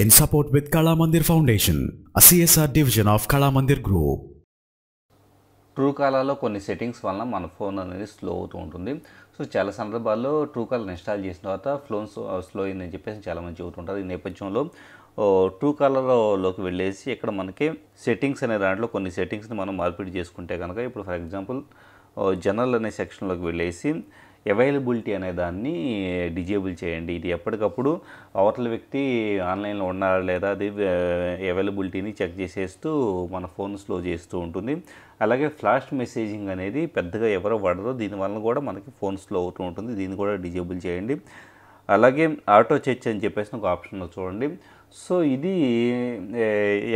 in support with Kala Mandir Foundation, a CSR division of Kala Mandir Group. True కాలర్లో కొన్ని settings వలన మన phone అనేది slow అవుతూ ఉంటుంది సో చాలా సందర్భాల్లో ట్రూ కాలర్ ఇన్స్టాల్ చేసిన తర్వాత ఫోన్ స్లో uh, అయిందని చెప్పేసి చాలా మంది చెబుతుంటారు ఈ నేపథ్యంలో ట్రూ కాలర్లోకి వెళ్ళేసి ఇక్కడ మనకి సెట్టింగ్స్ అనే దాంట్లో కొన్ని సెట్టింగ్స్ని మనం మార్పిడి చేసుకుంటే కనుక ఇప్పుడు ఫర్ ఎగ్జాంపుల్ జనరల్ అనే సెక్షన్లోకి వెళ్ళేసి అవైలబిలిటీ అనే దాన్ని డిజేబుల్ చేయండి. ఇది ఎప్పటికప్పుడు అవతల వ్యక్తి ఆన్లైన్లో ఉన్నారా లేదా అది అవైలబిలిటీని చెక్ చేసేస్తూ మన ఫోన్ స్లో చేస్తూ ఉంటుంది. అలాగే ఫ్లాష్ మెసేజింగ్ అనేది పెద్దగా ఎవరో వాడరో. దీనివల్ల కూడా మనకి ఫోన్ స్లో అవుతూ ఉంటుంది. దీన్ని కూడా డిజేబుల్ చేయండి. అలాగే ఆటో చర్చ్ అని చెప్పేసి ఒక ఆప్షన్ చూడండి. సో ఇది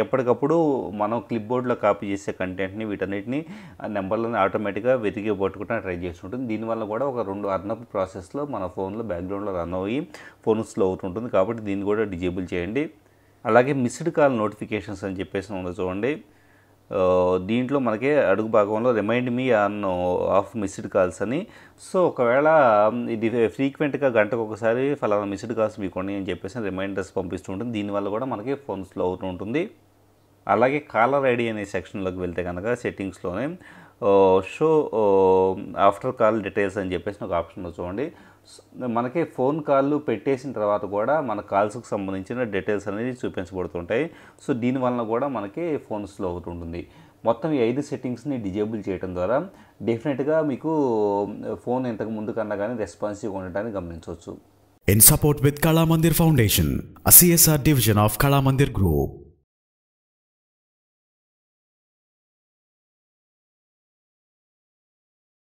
ఎప్పటికప్పుడు మనం క్లిప్ బోర్డ్లో కాపీ చేసే కంటెంట్ని వీటన్నిటిని ఆ నెంబర్లను ఆటోమేటిక్గా వెతికి పట్టుకుంటా ట్రై చేస్తుంటుంది. దీనివల్ల కూడా ఒక రెండు అర్నప్ ప్రాసెస్లో మన ఫోన్లో బ్యాక్గ్రౌండ్లో రన్ అయ్యి ఫోన్ స్లో అవుతుంటుంది కాబట్టి దీన్ని కూడా డిజేబుల్ చేయండి. అలాగే మిస్డ్ కాల్ నోటిఫికేషన్స్ అని చెప్పేసి ఉంది చూడండి. దీంట్లో మనకి అడుగు భాగంలో remind me on off missed calls అని. సో ఒకవేళ um, ఇది ఫ్రీక్వెంట్గా గంటకు ఒకసారి ఫలానా మిస్డ్ కాల్స్ మీకు అని చెప్పేసి రిమైండర్స్ పంపిస్తూ ఉంటుంది. దీనివల్ల కూడా మనకి ఫోన్ స్లో అవుతూ ఉంటుంది. అలాగే కాలర్ ఐడి అనే సెక్షన్లోకి వెళ్తే కనుక సెట్టింగ్స్లోనే షో ఆఫ్టర్ కాల్ డీటెయిల్స్ అని చెప్పేసి ఒక ఆప్షన్ చూడండి. మనకి ఫోన్ కాల్లు పెట్టేసిన తర్వాత కూడా మన కాల్స్కి సంబంధించిన డీటెయిల్స్ అనేది చూపించబడుతుంటాయి. సో దీనివలన కూడా మనకి ఫోన్ స్లో అవుతుంటుంది మొత్తం ఈ ఐదు సెట్టింగ్స్ని డిజేబుల్ చేయడం ద్వారా డెఫినెట్గా మీకు ఫోన్ ఇంతకు ముందు కన్నా కానీ రెస్పాన్సివ్గా ఉండటాన్ని గమనించవచ్చు. In support with Kalamandir foundation a CSR division of Kalamandir group